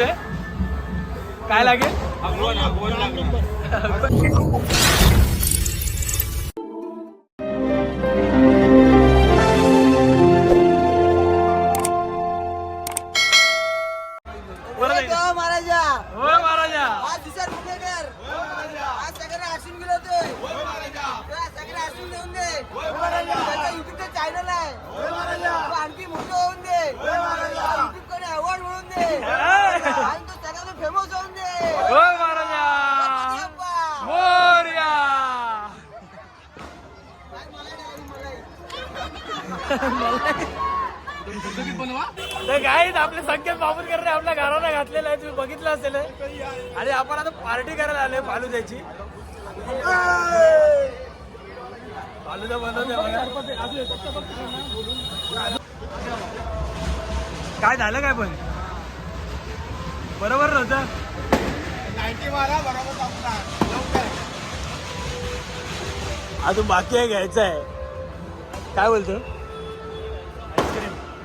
बोलते काय लागेल? बोला काय आपले संकेत बाबूरकरने आपल्या घराला घातलेलं आहे. तुम्ही बघितलं असेल. आणि आपण आता पार्टी करायला आलोय फालुद्याची. फालुदा बनवते काय झालं काय पण? बरोबर नव्हतं? अजून बाकी आहे घ्यायचं आहे काय बोलतो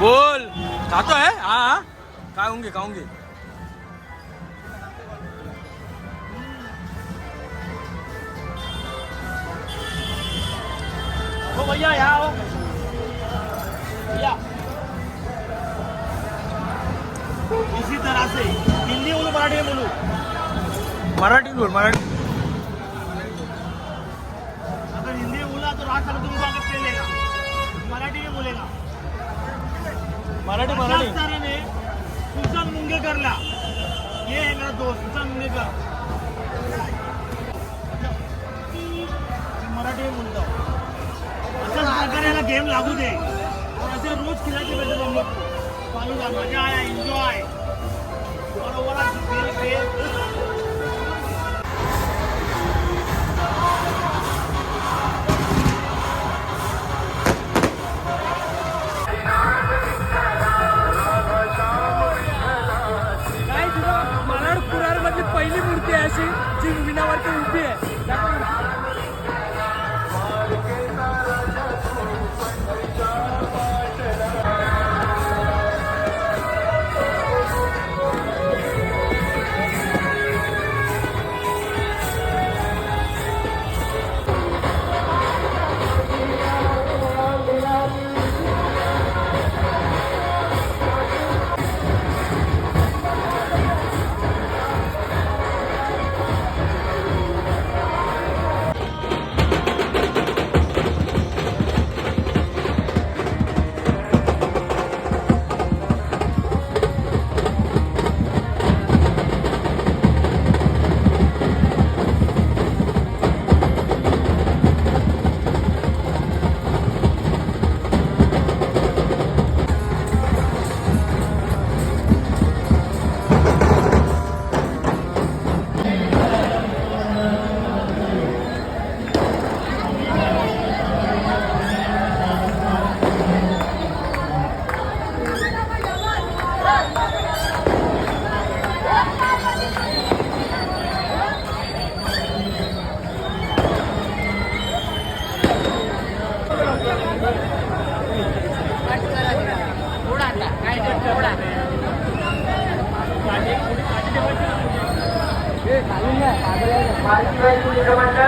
बोल. खातो है? हाँ हाँ. खाऊंगे खाऊंगे ओ हो, भैया यहाँ हिंदी बोलो मराठी बोलो. मराठी बोल मराठी. अगर हिंदी बोला तो रात साल तुमको आगे ले लेगा मराठी में बोलेगा मराठी मराठी. सुशांत मुंगेकरला. ये है मेरा दोस्त सुशांत मुंगेकर. मराठी में बोलतो. अशाच प्रकारे याला गेम लागू दे. और असे रोज को. फालुदा मजा आया एन्जॉय पहिली मूर्ती आहे अशी जी विनावरती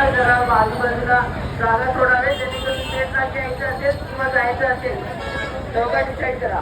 जरा बाजूबाजूला जागा सोडावे जेणेकरून स्टेटला जायचं असेल किंवा जायचं असेल चौघांनी साईड करा